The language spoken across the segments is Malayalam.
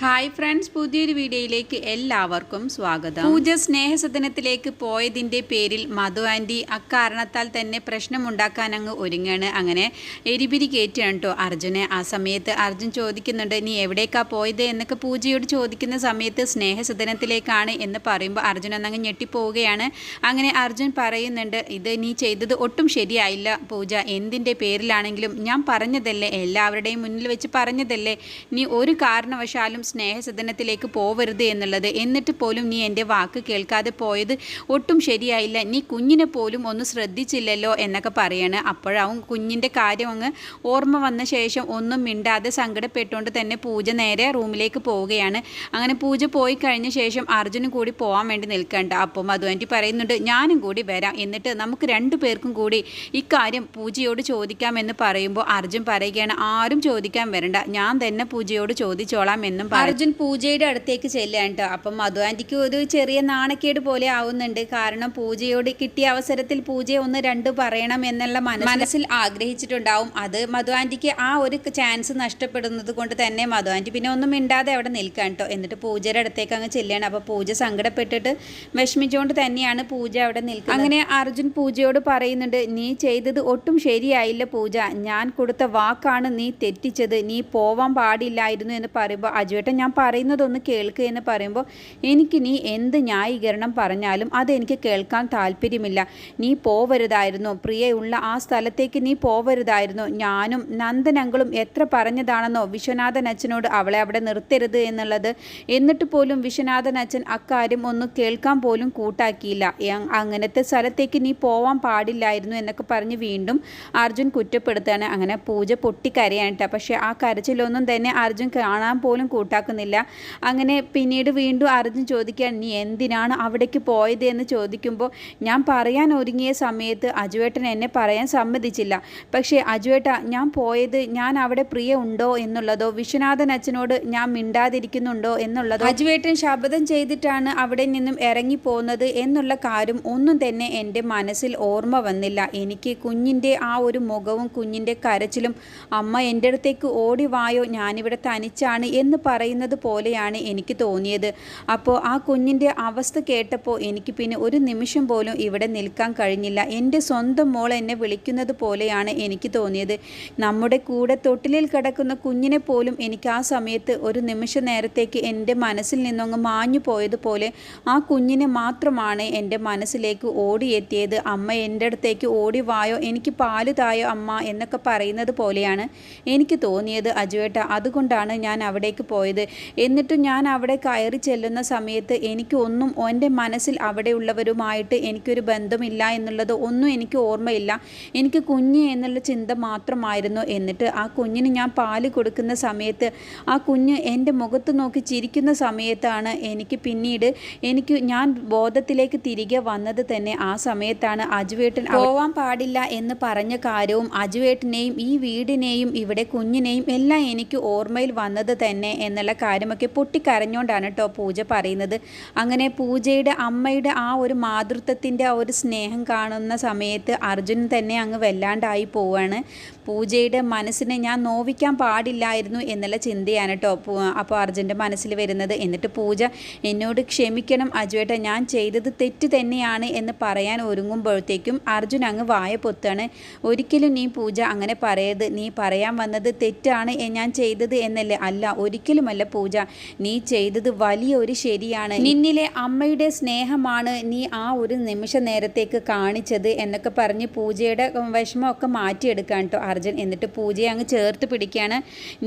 ഹായ് ഫ്രണ്ട്സ് പുതിയൊരു വീഡിയോയിലേക്ക് എല്ലാവർക്കും സ്വാഗതം. പൂജ സ്നേഹസദനത്തിലേക്ക് പോയതിന്റെ പേരിൽ മധു ആന്റി അക്കാരണത്താൽ തന്നെ പ്രശ്നമുണ്ടാക്കാൻ അങ്ങ് ഒരുങ്ങാണ്. അങ്ങനെ എരിപിരി കയറ്റുകയാണ് കേട്ടോ അർജുനെ. ആ സമയത്ത് അർജുൻ ചോദിക്കുന്നുണ്ട് നീ എവിടേക്കാ പോയത്? എന്നൊക്കെ പൂജയോട് ചോദിക്കുന്ന സമയത്ത് സ്നേഹസദനത്തിലേക്കാണ് എന്ന് പറയുമ്പോൾ അർജുൻ അന്നങ്ങ് ഞെട്ടിപ്പോവുകയാണ്. അങ്ങനെ അർജുൻ പറയുന്നുണ്ട് ഇത് നീ ചെയ്തത് ഒട്ടും ശരിയായില്ല പൂജ. എന്തിന്റെ പേരിലാണെങ്കിലും ഞാൻ പറഞ്ഞതല്ലേ? എല്ലാവരുടെയും മുന്നിൽ വെച്ച് പറഞ്ഞതല്ലേ? നീ ഒരു കാരണവശാലും സ്നേഹസദനത്തിലേക്ക് പോവരുത് എന്നുള്ളത്. എന്നിട്ട് പോലും നീ എന്റെ വാക്ക് കേൾക്കാതെ പോയത് ഒട്ടും ശരിയായില്ല. നീ കുഞ്ഞിനെ പോലും ഒന്ന് ശ്രദ്ധിച്ചില്ലല്ലോ എന്നൊക്കെ പറയാണ്. അപ്പോഴാവും കുഞ്ഞിന്റെ കാര്യം അങ്ങ് ഓർമ്മ വന്ന ശേഷം ഒന്നും മിണ്ടാതെ സങ്കടപ്പെട്ടുകൊണ്ട് തന്നെ പൂജ നേരെ റൂമിലേക്ക് പോവുകയാണ്. അങ്ങനെ പൂജ പോയി കഴിഞ്ഞ ശേഷം അർജുനും കൂടി പോകാൻ വേണ്ടി നിൽക്കണ്ട. അപ്പോൾ അതുവേണ്ടി പറയുന്നുണ്ട് ഞാനും കൂടി വരാം. എന്നിട്ട് നമുക്ക് രണ്ടു പേർക്കും കൂടി ഇക്കാര്യം പൂജയോട് ചോദിക്കാമെന്ന് പറയുമ്പോൾ അർജുൻ പറയുകയാണ് ആരും ചോദിക്കാൻ വരണ്ട. ഞാൻ തന്നെ പൂജയോട് ചോദിച്ചോളാം എന്നും. അർജുൻ പൂജയുടെ അടുത്തേക്ക് ചെല്ലുകയാണ് കേട്ടോ. അപ്പം മധു ആന്റിക്ക് ഒരു ചെറിയ നാണക്കേട് പോലെ ആവുന്നുണ്ട്. കാരണം പൂജയോട് കിട്ടിയ അവസരത്തിൽ പൂജയെ ഒന്ന് രണ്ട് പറയണം എന്നുള്ള മനസ്സിൽ ആഗ്രഹിച്ചിട്ടുണ്ടാവും. അത് മധു ആന്റിക്ക് ആ ഒരു ചാൻസ് നഷ്ടപ്പെടുന്നത് കൊണ്ട് തന്നെ മധു ആന്റി പിന്നെ ഒന്നും മിണ്ടാതെ അവിടെ നിൽക്കാൻ കേട്ടോ. എന്നിട്ട് പൂജയുടെ അടുത്തേക്ക് അങ്ങ് ചെല്ലുകയാണ്. അപ്പോൾ പൂജ സങ്കടപ്പെട്ടിട്ട് വിഷമിച്ചുകൊണ്ട് തന്നെയാണ് പൂജ അവിടെ നിൽക്കുന്നത്. അങ്ങനെ അർജുൻ പൂജയോട് പറയുന്നുണ്ട് നീ ചെയ്തത് ഒട്ടും ശരിയായില്ല പൂജ. ഞാൻ കൊടുത്ത വാക്കാണ് നീ തെറ്റിച്ചത്. നീ പോവാൻ പാടില്ലായിരുന്നു എന്ന് പറയുമ്പോൾ അജുവേട്ടൻ ഞാൻ പറയുന്നതൊന്ന് കേൾക്കുക എന്ന് പറയുമ്പോൾ എനിക്ക് നീ എന്ത് ന്യായീകരണം പറഞ്ഞാലും അതെനിക്ക് കേൾക്കാൻ താല്പര്യമില്ല. നീ പോവരുതായിരുന്നു. പ്രിയയുള്ള ആ സ്ഥലത്തേക്ക് നീ പോവരുതായിരുന്നു. ഞാനും നന്ദനങ്ങളും എത്ര പറഞ്ഞതാണെന്നോ വിശ്വനാഥൻ അച്ഛനോട് അവളെ അവിടെ നിർത്തരുത് എന്നുള്ളത്. എന്നിട്ട് പോലും വിശ്വനാഥൻ അച്ഛൻ അക്കാര്യം ഒന്ന് കേൾക്കാൻ പോലും കൂട്ടാക്കിയില്ല. അങ്ങനത്തെ സ്ഥലത്തേക്ക് നീ പോവാൻ പാടില്ലായിരുന്നു എന്നൊക്കെ പറഞ്ഞ് വീണ്ടും അർജുൻ കുറ്റപ്പെടുത്തുകയാണ് അങ്ങനെ പൂജ പൊട്ടിക്കരയാനിട്ട. പക്ഷേ ആ കരച്ചിലൊന്നും തന്നെ അർജുൻ കാണാൻ പോലും കൂട്ടാക്കുന്നില്ല അങ്ങനെ പിന്നീട് വീണ്ടും അർജുൻ ചോദിക്കാൻ നീ എന്തിനാണ് അവിടേക്ക് പോയത്? എന്ന് ചോദിക്കുമ്പോൾ ഞാൻ പറയാൻ ഒരുങ്ങിയ സമയത്ത് അജുവേട്ടൻ എന്നെ പറയാൻ സമ്മതിച്ചില്ല. പക്ഷേ അജുവേട്ട ഞാൻ പോയത് ഞാൻ അവിടെ പ്രിയ ഉണ്ടോ എന്നുള്ളതോ വിശ്വനാഥൻ അച്ഛനോട് ഞാൻ മിണ്ടാതിരിക്കുന്നുണ്ടോ എന്നുള്ളതോ അജുവേട്ടൻ ശപഥം ചെയ്തിട്ടാണ് അവിടെ നിന്നും ഇറങ്ങി പോകുന്നത് എന്നുള്ള കാര്യം ഒന്നും തന്നെ എന്റെ മനസ്സിൽ ഓർമ്മ വന്നില്ല. എനിക്ക് കുഞ്ഞിന്റെ ആ ഒരു മുഖവും കുഞ്ഞിന്റെ കരച്ചിലും അമ്മ എന്റെ അടുത്തേക്ക് ഓടി വായോ ഞാനിവിടെ തനിച്ചാണ് എന്ന് പറയുന്നത് പോലെയാണ് എനിക്ക് തോന്നിയത്. അപ്പോൾ ആ കുഞ്ഞിന്റെ അവസ്ഥ കേട്ടപ്പോൾ എനിക്ക് പിന്നെ ഒരു നിമിഷം പോലും ഇവിടെ നിൽക്കാൻ കഴിഞ്ഞില്ല. എന്റെ സ്വന്തം മോൾ എന്നെ വിളിക്കുന്നത് പോലെയാണ് എനിക്ക് തോന്നിയത്. നമ്മുടെ കൂടെ തൊട്ടിലിൽ കിടക്കുന്ന കുഞ്ഞിനെ പോലും എനിക്ക് ആ സമയത്ത് ഒരു നിമിഷ നേരത്തേക്ക് എന്റെ മനസ്സിൽ നിന്നങ്ങ് മാഞ്ഞു പോയതുപോലെ ആ കുഞ്ഞിനെ മാത്രമാണ് എന്റെ മനസ്സിലേക്ക് ഓടിയെത്തിയത്. അമ്മ എന്റെ അടുത്തേക്ക് ഓടി വായോ എനിക്ക് പാൽ തായോ അമ്മ എന്നൊക്കെ പറയുന്നത് പോലെയാണ് എനിക്ക് തോന്നിയത് അജുവേട്ട. അതുകൊണ്ടാണ് ഞാൻ അവിടേക്ക് പോയത്. എന്നിട്ടും ഞാൻ അവിടെ കയറി ചെല്ലുന്ന സമയത്ത് എനിക്കൊന്നും എന്റെ മനസ്സിൽ അവിടെയുള്ളവരുമായിട്ട് എനിക്കൊരു ബന്ധമില്ല എന്നുള്ളത് ഒന്നും എനിക്ക് ഓർമ്മയില്ല. എനിക്ക് കുഞ്ഞ് എന്നുള്ള ചിന്ത മാത്രമായിരുന്നു. എന്നിട്ട് ആ കുഞ്ഞിന് ഞാൻ പാൽ കൊടുക്കുന്ന സമയത്ത് ആ കുഞ്ഞ് എന്റെ മുഖത്ത് നോക്കി ചിരിക്കുന്ന സമയത്താണ് എനിക്ക് പിന്നീട് എനിക്ക് ഞാൻ ബോധത്തിലേക്ക് തിരികെ വന്നത് തന്നെ ആ സമയത്താണ് അജുവേട്ടൻ പോവാൻ പാടില്ല എന്ന് പറഞ്ഞ കാര്യവും അജുവേട്ടനെയും ഈ വീടിനെയും ഇവിടെ കുഞ്ഞിനെയും എല്ലാം എനിക്ക് ഓർമ്മയിൽ വന്നത് തന്നെ എന്നുള്ള കാര്യമൊക്കെ പൊട്ടിക്കരഞ്ഞുകൊണ്ടാണ് കേട്ടോ പൂജ പറയുന്നത്. അങ്ങനെ പൂജയുടെ അമ്മയുടെ ആ ഒരു മാതൃത്വത്തിന്റെ ആ ഒരു സ്നേഹം കാണുന്ന സമയത്ത് അർജുൻ തന്നെ അങ്ങ് വല്ലാണ്ടായി പോവാണ്. പൂജയുടെ മനസ്സിനെ ഞാൻ നോവിക്കാൻ പാടില്ലായിരുന്നു എന്നുള്ള ചിന്തയാണ് കേട്ടോ അപ്പോൾ അർജുന്റെ മനസ്സിൽ വരുന്നത്. എന്നിട്ട് പൂജ എന്നോട് ക്ഷമിക്കണം അജുവേട്ട ഞാൻ ചെയ്തത് തെറ്റ് തന്നെയാണ് എന്ന് പറയാൻ ഒരുങ്ങുമ്പോഴത്തേക്കും അർജുൻ അങ്ങ് വായ പൊത്താണ്. ഒരിക്കലും നീ പൂജ അങ്ങനെ പറയരുത്. നീ പറയാൻ വന്നത് തെറ്റാണ് ഞാൻ ചെയ്തത് എന്നല്ലേ? അല്ല ഒരിക്കലുമല്ല പൂജ. നീ ചെയ്തത് വലിയ ഒരു ശരിയാണ്. നിന്നിലെ അമ്മയുടെ സ്നേഹമാണ് നീ ആ ഒരു നിമിഷ നേരത്തേക്ക് കാണിച്ചത് എന്നൊക്കെ പറഞ്ഞ് പൂജയുടെ വിഷമമൊക്കെ മാറ്റിയെടുക്കാൻ കേട്ടോ അർജുൻ എന്നിട്ട് പൂജയെ അങ്ങ് ചേർത്ത് പിടിക്കുകയാണ്.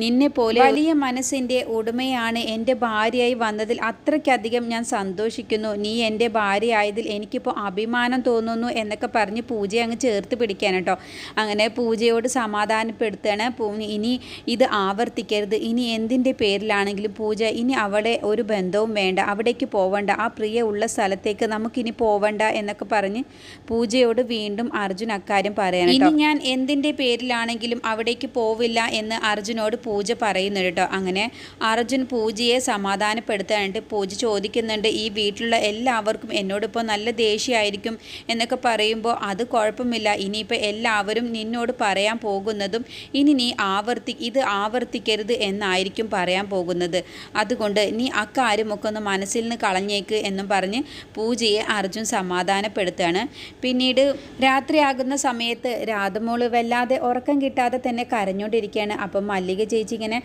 നിന്നെ പോലെ വലിയ മനസ്സിന്റെ ഉടമയാണ് എന്റെ ഭാര്യയായി വന്നതിൽ അത്രയ്ക്കധികം ഞാൻ സന്തോഷിക്കുന്നു. നീ എന്റെ ഭാര്യയായതിൽ എനിക്കിപ്പോൾ അഭിമാനം തോന്നുന്നു എന്നൊക്കെ പറഞ്ഞ് പൂജയെ അങ്ങ് ചേർത്ത് പിടിക്കാൻ കേട്ടോ. അങ്ങനെ പൂജയോട് സമാധാനപ്പെടുത്തുകയാണ്. ഇനി ഇത് ആവർത്തിക്കരുത്. ഇനി എന്തിന്റെ പേരിലാണെങ്കിലും പൂജ ഇനി അവളെ ഒരു ബന്ധവും വേണ്ട. അവിടേക്ക് പോവണ്ട. ആ പ്രിയ ഉള്ള സ്ഥലത്തേക്ക് നമുക്കിനി പോവണ്ട എന്നൊക്കെ പറഞ്ഞ് പൂജയോട് വീണ്ടും അർജുൻ അക്കാര്യം പറയണം ഇനി ഞാൻ എന്തിന്റെ പേരിലാണ് പോവുകയാണെങ്കിലും അവിടേക്ക് പോവില്ല എന്ന് അർജുനോട് പൂജ പറയുന്നുണ്ട് കേട്ടോ. അങ്ങനെ അർജുൻ പൂജയെ സമാധാനപ്പെടുത്താനായിട്ട് പൂജ ചോദിക്കുന്നുണ്ട്. ഈ വീട്ടിലുള്ള എല്ലാവർക്കും എന്നോടിപ്പോൾ നല്ല ദേഷ്യമായിരിക്കും എന്നൊക്കെ പറയുമ്പോൾ അത് കുഴപ്പമില്ല. ഇനിയിപ്പോൾ എല്ലാവരും നിന്നോട് പറയാൻ പോകുന്നതും ഇനി നീ ആവർത്തി ഇത് ആവർത്തിക്കരുത് എന്നായിരിക്കും പറയാൻ പോകുന്നത്. അതുകൊണ്ട് നീ അക്കാര്യമൊക്കെ ഒന്ന് മനസ്സിൽ നിന്ന് കളഞ്ഞേക്ക് എന്നും പറഞ്ഞ് പൂജയെ അർജുൻ സമാധാനപ്പെടുത്തുകയാണ്. പിന്നീട് രാത്രിയാകുന്ന സമയത്ത് രാധമോൾ വല്ലാതെ ഉറക്കം കിട്ടാതെ തന്നെ കരഞ്ഞുകൊണ്ടിരിക്കുകയാണ്. അപ്പം മല്ലിക ചേച്ചി ഇങ്ങനെ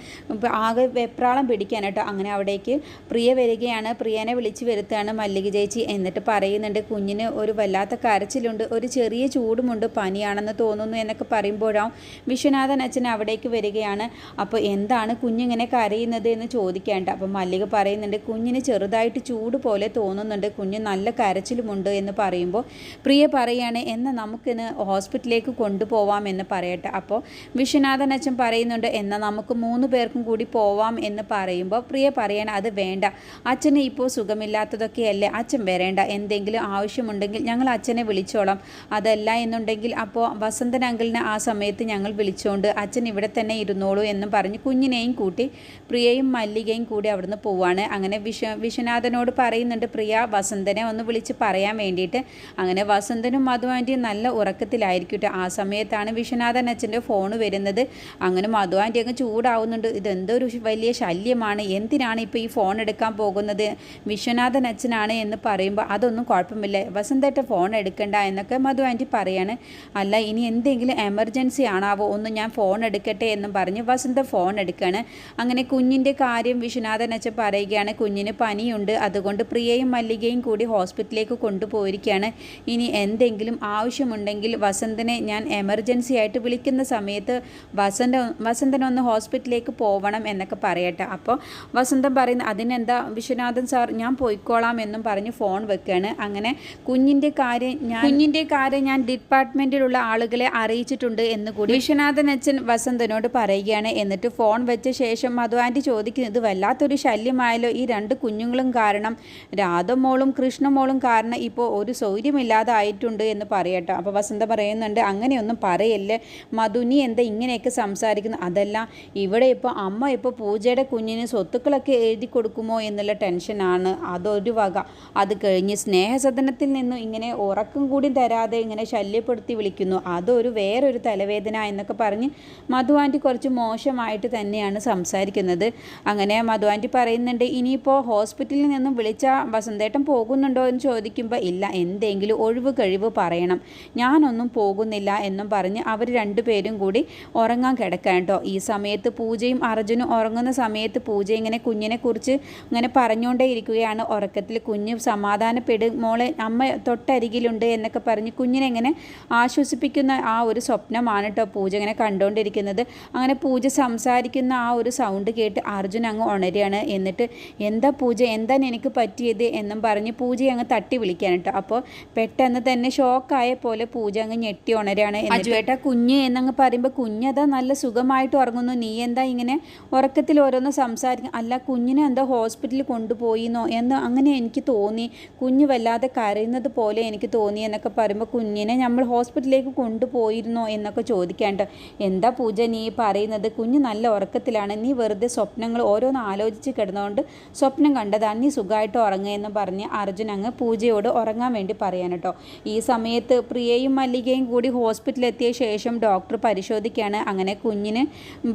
ആകെ വെപ്രാളം പിടിക്കാൻ കേട്ടോ. അങ്ങനെ അവിടേക്ക് പ്രിയ വരികയാണ്. പ്രിയനെ വിളിച്ച് വരുത്തുകയാണ് മല്ലിക ചേച്ചി. എന്നിട്ട് പറയുന്നുണ്ട് കുഞ്ഞിന് ഒരു വല്ലാത്ത കരച്ചിലുണ്ട്. ഒരു ചെറിയ ചൂടുമുണ്ട്. പനിയാണെന്ന് തോന്നുന്നു എന്നൊക്കെ പറയുമ്പോഴാവും വിശ്വനാഥൻ അച്ഛൻ അവിടേക്ക് വരികയാണ്. അപ്പോൾ എന്താണ് കുഞ്ഞിങ്ങനെ കരയുന്നത് എന്ന് ചോദിക്കേണ്ട അപ്പം മല്ലിക പറയുന്നുണ്ട് കുഞ്ഞിന് ചെറുതായിട്ട് ചൂട് പോലെ തോന്നുന്നുണ്ട്. കുഞ്ഞ് നല്ല കരച്ചിലുമുണ്ട് എന്ന് പറയുമ്പോൾ പ്രിയ പറയാണ് എന്നാൽ നമുക്കിന്ന് ഹോസ്പിറ്റലിലേക്ക് കൊണ്ടുപോവാം എന്ന് പറയട്ടെ അപ്പോൾ വിശ്വനാഥൻ അച്ഛൻ പറയുന്നുണ്ട് എന്നാൽ നമുക്ക് മൂന്ന് പേർക്കും കൂടി പോവാം എന്ന് പറയുമ്പോൾ പ്രിയ പറയാൻ അത് വേണ്ട. അച്ഛന് ഇപ്പോൾ സുഖമില്ലാത്തതൊക്കെയല്ലേ? അച്ഛൻ വരേണ്ട. എന്തെങ്കിലും ആവശ്യമുണ്ടെങ്കിൽ ഞങ്ങൾ അച്ഛനെ വിളിച്ചോളാം. അതല്ല എന്നുണ്ടെങ്കിൽ അപ്പോൾ വസന്തൻ അങ്കിളിനെ ആ സമയത്ത് ഞങ്ങൾ വിളിച്ചുകൊണ്ട് അച്ഛൻ ഇവിടെ തന്നെ ഇരുന്നോളൂ എന്നും പറഞ്ഞ് കുഞ്ഞിനെയും കൂട്ടി പ്രിയയും മല്ലികയും കൂടി അവിടുന്ന് പോവാണ്. അങ്ങനെ വിശ്വ വിശ്വനാഥനോട് പറയുന്നുണ്ട് പ്രിയ വസന്തനെ ഒന്ന് വിളിച്ച് പറയാൻ വേണ്ടിയിട്ട്. അങ്ങനെ വസന്തനും മധുവാന്റെയും നല്ല ഉറക്കത്തിലായിരിക്കും ആ സമയത്താണ് വിശ്വനാഥൻ അച്ഛന്റെ ഫോൺ വരുന്നത്. അങ്ങനെ മധു ആന്റി അങ്ങ് ചൂടാവുന്നുണ്ട്. ഇതെന്തൊരു വലിയ ശല്യമാണ്. എന്തിനാണ് ഇപ്പോൾ ഈ ഫോൺ എടുക്കാൻ പോകുന്നത്? വിശ്വനാഥൻ അച്ഛനാണ് എന്ന് പറയുമ്പോൾ അതൊന്നും കുഴപ്പമില്ല. വസന്തേട്ട ഫോൺ എടുക്കണ്ട എന്നൊക്കെ മധു ആന്റി പറയാണ്. അല്ല ഇനി എന്തെങ്കിലും എമർജൻസി ആണാവോ? ഒന്ന് ഞാൻ ഫോൺ എടുക്കട്ടെ എന്നും പറഞ്ഞ് വസന്ത ഫോൺ എടുക്കുകയാണ് അങ്ങനെ കുഞ്ഞിന്റെ കാര്യം വിശ്വനാഥൻ അച്ഛൻ പറയുകയാണ്. കുഞ്ഞിന് പനിയുണ്ട്. അതുകൊണ്ട് പ്രിയയും മല്ലികയും കൂടി ഹോസ്പിറ്റലിലേക്ക് കൊണ്ടുപോയിരിക്കുകയാണ്. ഇനി എന്തെങ്കിലും ആവശ്യമുണ്ടെങ്കിൽ വസന്തനെ ഞാൻ എമർജൻസി ആയിട്ട് വിളിക്കുന്ന സമയത്ത് വസന്ത വസന്തൻ ഒന്ന് ഹോസ്പിറ്റലിലേക്ക് പോവണം എന്നൊക്കെ പറയട്ടെ. അപ്പോൾ വസന്തം പറയുന്ന അതിനെന്താ വിശ്വനാഥൻ സാർ ഞാൻ പോയിക്കോളാം എന്നും പറഞ്ഞ് ഫോൺ വെക്കുകയാണ് അങ്ങനെ കുഞ്ഞിന്റെ കാര്യം ഞാൻ കുഞ്ഞിന്റെ കാര്യം ഞാൻ ഡിപ്പാർട്ട്മെന്റിലുള്ള ആളുകളെ അറിയിച്ചിട്ടുണ്ട് എന്ന് കൂടി വിശ്വനാഥൻ അച്ഛൻ വസന്തനോട് പറയുകയാണ്. എന്നിട്ട് ഫോൺ വെച്ച ശേഷം മധു ആന്റി ചോദിക്കുന്നത് ഇത് വല്ലാത്തൊരു ശല്യമായാലോ ഈ രണ്ട് കുഞ്ഞുങ്ങളും കാരണം രാധമോളും കൃഷ്ണമോളും കാരണം ഇപ്പോൾ ഒരു സൗകര്യമില്ലാതായിട്ടുണ്ട് എന്ന് പറയട്ടോ. അപ്പോൾ വസന്ത പറയുന്നുണ്ട് അങ്ങനെയൊന്നും പറയല്ലേ മധു നീ എന്താ ഇങ്ങനെയൊക്കെ സംസാരിക്കുന്നു? അതല്ല ഇവിടെ ഇപ്പോൾ അമ്മ ഇപ്പോൾ പൂജയുടെ കുഞ്ഞിന് സ്വത്തുക്കളൊക്കെ എഴുതി കൊടുക്കുമോ എന്നുള്ള ടെൻഷനാണ് അതൊരു വക. അത് കഴിഞ്ഞ് സ്നേഹസദനത്തിൽ നിന്നും ഇങ്ങനെ ഉറക്കം കൂടി തരാതെ ഇങ്ങനെ ശല്യപ്പെടുത്തി വിളിക്കുന്നു. അതൊരു വേറൊരു തലവേദന എന്നൊക്കെ പറഞ്ഞ് മധു ആന്റി കുറച്ച് മോശമായിട്ട് തന്നെയാണ് സംസാരിക്കുന്നത്. അങ്ങനെ മധു ആന്റി പറയുന്നുണ്ട് ഇനിയിപ്പോൾ ഹോസ്പിറ്റലിൽ നിന്നും വിളിച്ച വസന്തേട്ടൻ പോകുന്നുണ്ടോ എന്ന് ചോദിക്കുമ്പോൾ ഇല്ല എന്തെങ്കിലും ഒഴിവ് കഴിവ് പറയണം. ഞാനൊന്നും പോകുന്നില്ല എന്നും പറഞ്ഞ് അവർ രണ്ടുപേരും കൂടി ഉറങ്ങാൻ കിടക്കാൻ കേട്ടോ. ഈ സമയത്ത് പൂജയും അർജുനും ഉറങ്ങുന്ന സമയത്ത് പൂജ ഇങ്ങനെ കുഞ്ഞിനെ കുറിച്ച് ഇങ്ങനെ പറഞ്ഞുകൊണ്ടേ ഇരിക്കുകയാണ്. ഉറക്കത്തിൽ കുഞ്ഞ് സമാധാനപ്പെടും. മോളെ അമ്മ തൊട്ടരികിലുണ്ട് എന്നൊക്കെ പറഞ്ഞ് കുഞ്ഞിനെ ഇങ്ങനെ ആശ്വസിപ്പിക്കുന്ന ആ ഒരു സ്വപ്നമാണ് കേട്ടോ പൂജ ഇങ്ങനെ കണ്ടുകൊണ്ടിരിക്കുന്നത്. അങ്ങനെ പൂജ സംസാരിക്കുന്ന ആ ഒരു സൗണ്ട് കേട്ട് അർജുൻ അങ്ങ് ഉണരുകയാണ്. എന്നിട്ട് എന്താ പൂജ? എന്താണ് എനിക്ക് പറ്റിയത്? എന്നും പറഞ്ഞ് പൂജ അങ്ങ് തട്ടി വിളിക്കാൻ കേട്ടോ. അപ്പോൾ പെട്ടെന്ന് തന്നെ ഷോക്കായ പോലെ പൂജ അങ്ങ് ഞെട്ടി ഉണരുകയാണ്. അജുവേട്ട കുഞ്ഞ് എന്നങ്ങ് പറയുമ്പോൾ കുഞ്ഞതാ നല്ല സുഖമായിട്ട് ഉറങ്ങുന്നു. നീ എന്താ ഇങ്ങനെ ഉറക്കത്തിൽ ഓരോന്ന് സംസാരിക്കും? അല്ല കുഞ്ഞിനെ എന്താ ഹോസ്പിറ്റലിൽ കൊണ്ടുപോയിന്നോ? എന്ന് അങ്ങനെ എനിക്ക് തോന്നി. കുഞ്ഞ് വല്ലാതെ കരയുന്നത് പോലെ എനിക്ക് തോന്നി എന്നൊക്കെ പറയുമ്പോൾ കുഞ്ഞിനെ നമ്മൾ ഹോസ്പിറ്റലിലേക്ക് കൊണ്ടുപോയിരുന്നോ എന്നൊക്കെ ചോദിക്കാണ്ട്. എന്താ പൂജ നീ പറയുന്നത്? കുഞ്ഞ് നല്ല ഉറക്കത്തിലാണ്. നീ വെറുതെ സ്വപ്നങ്ങൾ ഓരോന്ന് ആലോചിച്ച് കിടന്നുകൊണ്ട് സ്വപ്നം കണ്ടതാണ് നീ സുഖമായിട്ട് ഉറങ്ങുകയെന്ന് പറഞ്ഞ് അർജുൻ അങ്ങ് പൂജയോട് ഉറങ്ങാൻ വേണ്ടി പറയാൻ കേട്ടോ. ഈ സമയത്ത് പ്രിയയും മല്ലികയും കൂടി ഹോസ്പിറ്റലിലെത്തിയ ശേഷം ഡോക്ടർ പരിശോധിക്കുകയാണ്. അങ്ങനെ കുഞ്ഞിന്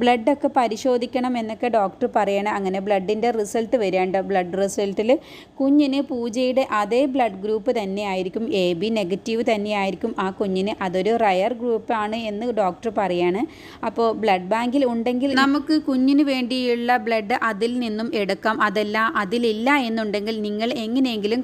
ബ്ലഡൊക്കെ പരിശോധിക്കണം എന്നൊക്കെ ഡോക്ടർ പറയണം. അങ്ങനെ ബ്ലഡിന്റെ റിസൾട്ട് വരികയുണ്ട് ബ്ലഡ് റിസൾട്ടിൽ കുഞ്ഞിന് പൂജയുടെ അതേ ബ്ലഡ് ഗ്രൂപ്പ് തന്നെയായിരിക്കും. എ ബി നെഗറ്റീവ് തന്നെയായിരിക്കും. ആ കുഞ്ഞിന് അതൊരു റയർ ഗ്രൂപ്പാണ് എന്ന് ഡോക്ടർ പറയാണ്. അപ്പോൾ ബ്ലഡ് ബാങ്കിൽ ഉണ്ടെങ്കിൽ നമുക്ക് കുഞ്ഞിന് വേണ്ടിയുള്ള ബ്ലഡ് അതിൽ നിന്നും എടുക്കാം. അതല്ല അതിലില്ല എന്നുണ്ടെങ്കിൽ നിങ്ങൾ എങ്ങനെയെങ്കിലും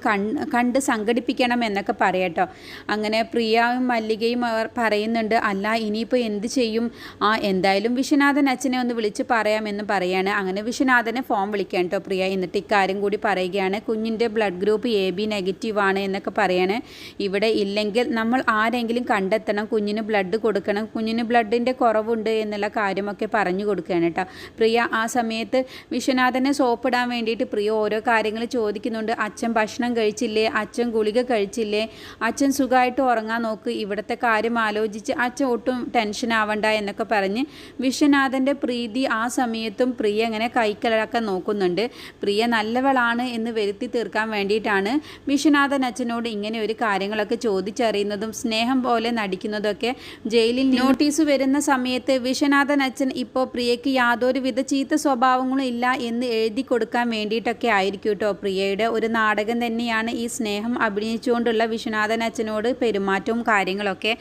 കണ്ട് സംഘടിപ്പിക്കണം എന്നൊക്കെ പറയട്ടോ. അങ്ങനെ പ്രിയയും മല്ലികയും അവർ പറയുന്നുണ്ട് അല്ല ഇനിയിപ്പോൾ എന്ത് ചെയ്യും? ആ എന്തായാലും വിശ്വനാഥൻ അച്ഛനെ ഒന്ന് വിളിച്ച് പറയാമെന്ന് പറയാണ്. അങ്ങനെ വിശ്വനാഥനെ ഫോം വിളിക്കാൻ കേട്ടോ പ്രിയ. എന്നിട്ട് ഇക്കാര്യം കൂടി പറയുകയാണ്. കുഞ്ഞിന്റെ blood group A B negative ആണ് എന്നൊക്കെ പറയാണ്. ഇവിടെ ഇല്ലെങ്കിൽ നമ്മൾ ആരെങ്കിലും കണ്ടെത്തണം. കുഞ്ഞിന് ബ്ലഡ് കൊടുക്കണം. കുഞ്ഞിന് ബ്ലഡിന്റെ കുറവുണ്ട് എന്നുള്ള കാര്യമൊക്കെ പറഞ്ഞു കൊടുക്കുകയാണ് കേട്ടോ പ്രിയ ആ സമയത്ത് വിശ്വനാഥനെ സോപ്പിടാൻ വേണ്ടിയിട്ട് പ്രിയ ഓരോ കാര്യങ്ങൾ ചോദിക്കുന്നുണ്ട്. അച്ഛൻ ഭക്ഷണം കഴിച്ചില്ലേ? അച്ഛൻ ഗുളിക കഴിച്ചില്ലേ? അച്ഛൻ സുഖമായിട്ട് ഉറങ്ങാൻ നോക്ക്. ഇവിടുത്തെ കാര്യം ആലോചിച്ച് അച്ഛൻ ഒട്ടും ടെൻഷൻ ആവണ്ട എന്നൊക്കെ പറഞ്ഞ് വിശ്വനാഥന്റെ പ്രീതി ആ സമയത്തും പ്രിയ ഇങ്ങനെ കൈക്കലൊക്കെ നോക്കുന്നുണ്ട്. പ്രിയ നല്ലവളാണ് എന്ന് വരുത്തി തീർക്കാൻ വേണ്ടിയിട്ടാണ് വിശ്വനാഥൻ അച്ഛനോട് ഇങ്ങനെ ഒരു കാര്യങ്ങളൊക്കെ ചോദിച്ചറിയുന്നതും സ്നേഹം പോലെ നടിക്കുന്നതൊക്കെ ജയിലിൽ നോട്ടീസ് വരുന്ന സമയത്ത് വിശ്വനാഥൻ അച്ഛൻ ഇപ്പോൾ പ്രിയയ്ക്ക് യാതൊരുവിധ ചീത്ത സ്വഭാവങ്ങളും ഇല്ല എന്ന് എഴുതി കൊടുക്കാൻ വേണ്ടിയിട്ടൊക്കെ ആയിരിക്കും കേട്ടോ പ്രിയയുടെ ഒരു നാടകം തന്നെയാണ് ഈ സ്നേഹം അഭിനയിച്ചുകൊണ്ടുള്ള വിശ്വനാഥൻ അച്ഛനോട് പെരുമാറ്റവും കാര്യങ്ങളൊക്കെ.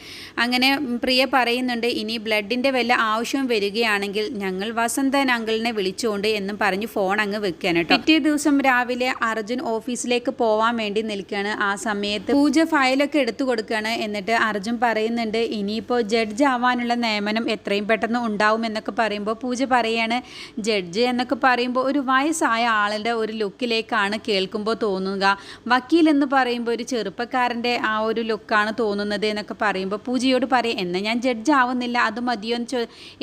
അങ്ങനെ പ്രിയ പറയുന്നുണ്ട് ഇനി ബ്ലഡിന്റെ വല്ല ആവശ്യം വരികയാണെങ്കിൽ ഞങ്ങൾ വസന്തൻ അങ്കിളിനെ വിളിച്ചുകൊണ്ട് എന്നും പറഞ്ഞ് ഫോൺ അങ്ങ് വെക്കുകയാണ് പിറ്റേ ദിവസം രാവിലെ അർജുൻ ഓഫീസിലേക്ക് പോവാൻ വേണ്ടി നിൽക്കുകയാണ് ആ സമയത്ത് പൂജ ഫയലൊക്കെ എടുത്തു കൊടുക്കുകയാണ് എന്നിട്ട് അർജുൻ പറയുന്നുണ്ട് ഇനിയിപ്പോൾ ജഡ്ജ് ആവാനുള്ള നിയമനം എത്രയും പെട്ടെന്ന് ഉണ്ടാവും എന്നൊക്കെ പറയുമ്പോൾ പൂജ പറയാണ് ജഡ്ജ് എന്നൊക്കെ പറയുമ്പോൾ ഒരു വയസ്സായ ആളുടെ ഒരു ലുക്കിലേക്കാണ് കേൾക്കുമ്പോൾ തോന്നുക. വക്കീൽ എന്ന് പറയുമ്പോൾ ഒരു ചെറുപ്പക്കാരന്റെ ആ ഒരു ലുക്കാണ് തോന്നുന്നത് എന്നൊക്കെ പറയുമ്പോൾ പൂജയോട് പറയും എന്നാൽ ഞാൻ ജഡ്ജ് ആവുന്നില്ല അത് മതിയോ എന്ന് ചോ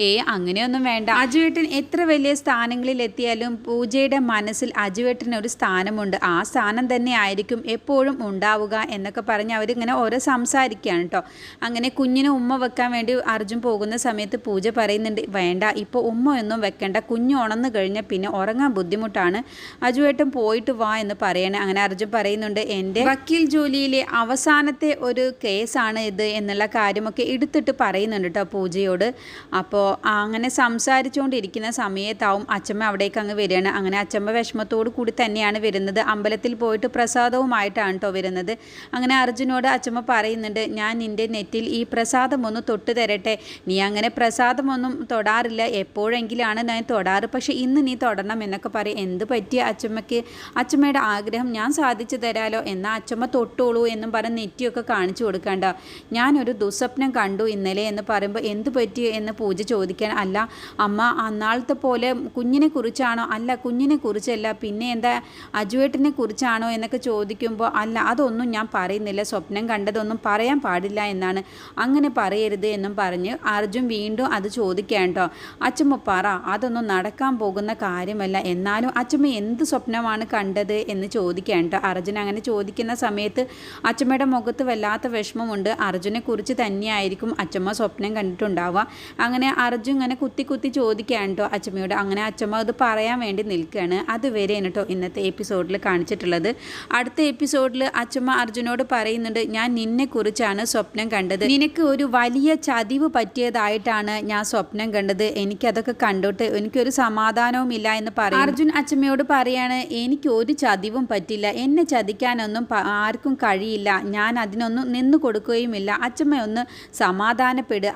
ഏ അങ്ങനെയൊന്നും വേണ്ട. അജുവേട്ടൻ എത്ര വലിയ സ്ഥാനങ്ങളിൽ എത്തിയാലും പൂജയുടെ മനസ്സിൽ അജുവേട്ടന് ഒരു സ്ഥാനമുണ്ട്. ആ സ്ഥാനം തന്നെ ആയിരിക്കും എപ്പോഴും ഉണ്ടാവുക എന്നൊക്കെ പറഞ്ഞ് അവരിങ്ങനെ ഓരോ സംസാരിക്കുകയാണ് കേട്ടോ അങ്ങനെ കുഞ്ഞിന് ഉമ്മ വെക്കാൻ വേണ്ടി അർജുൻ പോകുന്ന സമയത്ത് പൂജ പറയുന്നുണ്ട് വേണ്ട ഇപ്പോൾ ഉമ്മ ഒന്നും വെക്കണ്ട. കുഞ്ഞ് ഉണന്ന് കഴിഞ്ഞാൽ പിന്നെ ഉറങ്ങാൻ ബുദ്ധിമുട്ടാണ്. അജുവേട്ടൻ പോയിട്ട് വാ എന്ന് പറയണേ. അങ്ങനെ അർജുൻ പറയുന്നുണ്ട് എന്റെ വക്കീൽ ജോലിയിലെ അവസാനത്തെ ഒരു കേസാണ് ഇത് എന്നുള്ള കാര്യമൊക്കെ എടുത്തിട്ട് പറയുന്നുണ്ട്. കേട്ടോ പൂജയോട്? അപ്പോൾ അങ്ങനെ സംസാരിച്ചുകൊണ്ടിരിക്കുന്ന സമയത്താവും അച്ചമ്മ അവിടേക്ക് അങ്ങ് വരികയാണ്. അങ്ങനെ അച്ചമ്മ വിഷമത്തോടു കൂടി തന്നെയാണ് വരുന്നത്. അമ്പലത്തിൽ പോയിട്ട് പ്രസാദവുമായിട്ടാണ് കേട്ടോ വരുന്നത്. അങ്ങനെ അർജുനോട് അച്ചമ്മ പറയുന്നുണ്ട് ഞാൻ നിന്റെ നെറ്റിൽ ഈ പ്രസാദമൊന്ന് തൊട്ട് തരട്ടെ. നീ അങ്ങനെ പ്രസാദമൊന്നും തൊടാറില്ല. എപ്പോഴെങ്കിലാണ് ഞാൻ തൊടാറ്? പക്ഷേ ഇന്ന് നീ തൊടണം എന്നൊക്കെ പറയും. എന്ത് പറ്റിയ അച്ചമ്മയ്ക്ക് അച്ചമ്മയുടെ ആഗ്രഹം ഞാൻ സാധിച്ചു തരാലോ? എന്നാൽ അച്ചമ്മ തൊട്ടോളൂ എന്നും പറഞ്ഞ് നെറ്റിയൊക്കെ കാണിച്ചു കൊടുക്കണ്ട. ഞാനൊരു ദുസ്വപ്നം കണ്ടു ഇന്നലെ എന്ന് പറയുമ്പോൾ എന്ത് പറ്റി? എന്ന് പൂജ ചോദിക്കാൻ അല്ല അമ്മ അന്നാളത്തെ പോലെ കുഞ്ഞിനെ കുറിച്ചാണോ? അല്ല കുഞ്ഞിനെ കുറിച്ചല്ല. പിന്നെ എന്താ അജുവേട്ടിനെ കുറിച്ചാണോ? എന്നൊക്കെ ചോദിക്കുമ്പോൾ അല്ല അതൊന്നും ഞാൻ പറയുന്നില്ല. സ്വപ്നം കണ്ടതൊന്നും പറയാൻ പാടില്ല എന്നാണ്. അങ്ങനെ പറയരുത് എന്നും പറഞ്ഞ് അർജുൻ വീണ്ടും അത് ചോദിക്കാൻ കേട്ടോ അച്ചമ്മ പറ. അതൊന്നും നടക്കാൻ പോകുന്ന കാര്യമല്ല. എന്നാലും അച്ഛമ്മ എന്ത് സ്വപ്നമാണ് കണ്ടത്? എന്ന് ചോദിക്കാൻ അർജുൻ അങ്ങനെ ചോദിക്കുന്ന സമയത്ത് അച്ഛമ്മയുടെ മുഖത്ത് വല്ലാത്ത വിഷമമുണ്ട്. അർജുനെ കുറിച്ച് തന്നെയായിരിക്കും അച്ഛമ്മ സ്വപ്നം കണ്ടിട്ടുണ്ടാവുക. അങ്ങനെ അർജുൻ ഇങ്ങനെ കുത്തി കുത്തി ചോദിക്കുകയാണ് കേട്ടോ അച്ചമ്മയോട്. അങ്ങനെ അച്ചമ്മ അത് പറയാൻ വേണ്ടി നിൽക്കുകയാണ്. അതുവരെ കേട്ടോ ഇന്നത്തെ എപ്പിസോഡിൽ കാണിച്ചിട്ടുള്ളത്. അടുത്ത എപ്പിസോഡിൽ അച്ചമ്മ അർജുനോട് പറയുന്നുണ്ട് ഞാൻ നിന്നെക്കുറിച്ചാണ് സ്വപ്നം കണ്ടത്. നിനക്ക് ഒരു വലിയ ചതിവ് പറ്റിയതായിട്ടാണ് ഞാൻ സ്വപ്നം കണ്ടത്. എനിക്കതൊക്കെ കണ്ടിട്ട്. എനിക്കൊരു സമാധാനവും ഇല്ല എന്ന് പറയും അർജുൻ അച്ചമ്മയോട് പറയാണ് എനിക്ക് ഒരു ചതിവും പറ്റില്ല. എന്നെ ചതിക്കാനൊന്നും ആർക്കും കഴിയില്ല. ഞാൻ അതിനൊന്നും നിന്നു കൊടുക്കുകയുമില്ല അച്ചമ്മ ഒന്ന്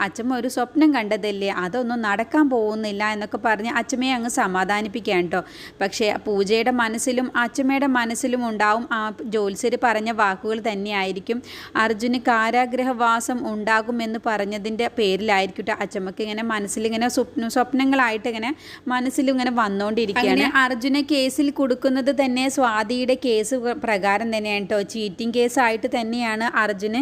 അച്ചമ്മ ഒരു സ്വപ്നം കണ്ടതല്ലേ? അതൊന്നും നടക്കാൻ പോകുന്നില്ല എന്നൊക്കെ പറഞ്ഞ് അച്ഛമ്മയെ അങ്ങ് സമാധാനിപ്പിക്കാൻ കേട്ടോ. പക്ഷേ പൂജയുടെ മനസ്സിലും അച്ഛമ്മയുടെ മനസ്സിലും ഉണ്ടാവും ആ ജ്യോത്സ്യർ പറഞ്ഞ വാക്കുകൾ തന്നെയായിരിക്കും. അർജുന് കാരാഗ്രഹവാസം ഉണ്ടാകുമെന്ന് പറഞ്ഞതിന്റെ പേരിലായിരിക്കും അച്ഛമ്മക്ക് ഇങ്ങനെ മനസ്സിലിങ്ങനെ സ്വപ്ന സ്വപ്നങ്ങളായിട്ട് ഇങ്ങനെ മനസ്സിൽ ഇങ്ങനെ വന്നുകൊണ്ടിരിക്കുകയാണ് അർജുന കേസിൽ കൊടുക്കുന്നത് തന്നെ സ്വാതിയുടെ കേസ് പ്രകാരം തന്നെയാണ് കേട്ടോ. ചീറ്റിംഗ് കേസായിട്ട് തന്നെയാണ് അർജുന്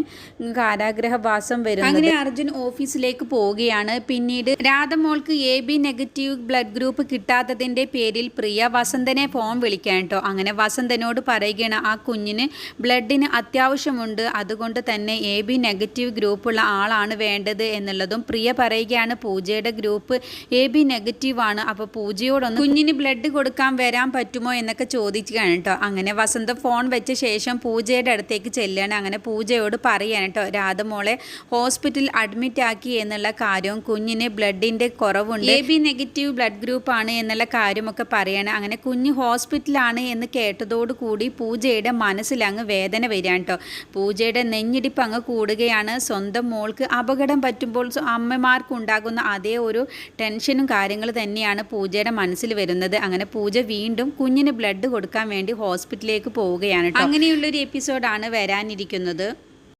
കാരാഗ്രഹവാസം വരുന്നത്. അങ്ങനെ അർജുൻ ഓഫീസിലേക്ക് പോവുകയാണ്. പിന്നീട് രാധമോൾക്ക് A B negative blood group കിട്ടാത്തതിന്റെ പേരിൽ പ്രിയ വസന്തനെ ഫോൺ വിളിക്കാൻ കേട്ടോ അങ്ങനെ വസന്തനോട് പറയുകയാണ് ആ കുഞ്ഞിന് ബ്ലഡിന് അത്യാവശ്യമുണ്ട്. അതുകൊണ്ട് തന്നെ എ ബി നെഗറ്റീവ് ഗ്രൂപ്പുള്ള ആളാണ് വേണ്ടത് എന്നുള്ളതും പ്രിയ പറയുകയാണ് പൂജയുടെ ഗ്രൂപ്പ് എ ബി നെഗറ്റീവ് ആണ്. അപ്പോൾ പൂജയോടൊന്ന് കുഞ്ഞിന് ബ്ലഡ് കൊടുക്കാൻ വരാൻ പറ്റുമോ? എന്നൊക്കെ ചോദിക്കുകയാണ് കേട്ടോ അങ്ങനെ വസന്ത ഫോൺ വെച്ച ശേഷം പൂജയുടെ അടുത്തേക്ക് ചെല്ലുകയാണ്. അങ്ങനെ പൂജയോട് പറയാണ് കേട്ടോ രാധമോളെ ഹോസ്പിറ്റലിൽ അഡ്മിറ്റ് ആക്കി എന്നുള്ള കാര്യവും കുഞ്ഞിന് ബ്ലഡിന്റെ കുറവുണ്ട്. A B negative blood group ആണ് എന്നുള്ള കാര്യമൊക്കെ പറയണം. അങ്ങനെ കുഞ്ഞ് ഹോസ്പിറ്റലാണ് എന്ന് കേട്ടതോടുകൂടി പൂജയുടെ മനസ്സിൽ അങ്ങ് വേദന വരികയാണ് കേട്ടോ പൂജയുടെ നെഞ്ഞിടിപ്പ് അങ്ങ് കൂടുകയാണ്. സ്വന്തം മോൾക്ക് അപകടം പറ്റുമ്പോൾ അമ്മമാർക്കുണ്ടാകുന്ന അമ്മമാർക്ക് ഉണ്ടാകുന്ന അതേ ഒരു ടെൻഷനും കാര്യങ്ങൾ തന്നെയാണ് പൂജയുടെ മനസ്സിൽ വരുന്നത്. അങ്ങനെ പൂജ വീണ്ടും കുഞ്ഞിന് ബ്ലഡ് കൊടുക്കാൻ വേണ്ടി ഹോസ്പിറ്റലിലേക്ക് പോവുകയാണ് അങ്ങനെയുള്ളൊരു എപ്പിസോഡാണ് വരാനിരിക്കുന്നത്.